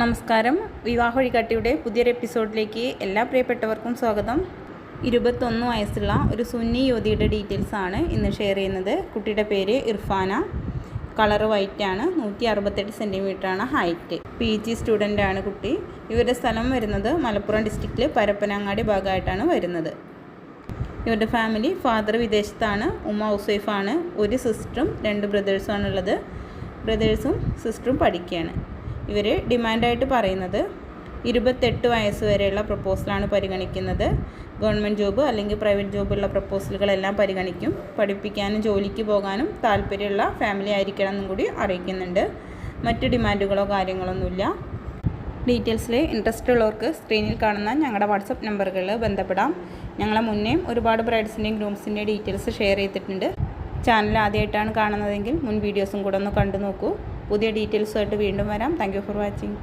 നമസ്കാരം. വിവാഹ വഴികാട്ടിയുടെ പുതിയൊരു എപ്പിസോഡിലേക്ക് എല്ലാ പ്രിയപ്പെട്ടവർക്കും സ്വാഗതം. ഇരുപത്തൊന്ന് വയസ്സുള്ള ഒരു സുന്നി യുവതിയുടെ ഡീറ്റെയിൽസ് ആണ് ഇന്ന് ഷെയർ ചെയ്യുന്നത്. കുട്ടിയുടെ പേര് ഇർഫാന. കളർ വൈറ്റ് ആണ്. നൂറ്റി അറുപത്തെട്ട് ആണ് ഹൈറ്റ് പി ജി സ്റ്റുഡന്റ് ആണ് കുട്ടി. ഇവരുടെ സ്ഥലം വരുന്നത് മലപ്പുറം ഡിസ്ട്രിക്റ്റിൽ പരപ്പനങ്ങാടി ഭാഗമായിട്ടാണ് വരുന്നത്. ഇവരുടെ ഫാമിലി ഫാദർ വിദേശത്താണ്. ഉമ്മ ഹൗസ് വൈഫാണ് ഒരു സിസ്റ്ററും രണ്ട് ബ്രദേഴ്സും ആണുള്ളത്. ബ്രദേഴ്സും സിസ്റ്ററും പഠിക്കുകയാണ് ഇവർ ഡിമാൻഡായിട്ട് പറയുന്നത് ഇരുപത്തെട്ട് വയസ്സ് വരെയുള്ള പ്രപ്പോസലാണ് പരിഗണിക്കുന്നത്. ഗവൺമെന്റ് ജോബ് അല്ലെങ്കിൽ പ്രൈവറ്റ് ജോബുള്ള പ്രപ്പോസലുകളെല്ലാം പരിഗണിക്കും. പഠിപ്പിക്കാനും ജോലിക്ക് പോകാനും താല്പര്യമുള്ള ഫാമിലി ആയിരിക്കണം എന്നും കൂടി അറിയിക്കുന്നുണ്ട്. മറ്റ് ഡിമാൻഡുകളോ കാര്യങ്ങളൊന്നുമില്ല. ഡീറ്റെയിൽസിൽ ഇൻട്രസ്റ്റ് ഉള്ളവർക്ക് സ്ക്രീനിൽ കാണുന്ന ഞങ്ങളുടെ വാട്സപ്പ് നമ്പറുകളിൽ ബന്ധപ്പെടാം. ഞങ്ങളെ മുന്നേയും ഒരുപാട് ബ്രൈഡ്സിന്റെയും ഗ്രൂംസിന്റെയും ഡീറ്റെയിൽസ് ഷെയർ ചെയ്തിട്ടുണ്ട്. ചാനൽ ആദ്യമായിട്ടാണ് കാണുന്നതെങ്കിൽ മുൻ വീഡിയോസും കൂടെ ഒന്ന് കണ്ടു നോക്കൂ. പുതിയ ഡീറ്റെയിൽസുമായിട്ട് വീണ്ടും വരാം. Thank for watching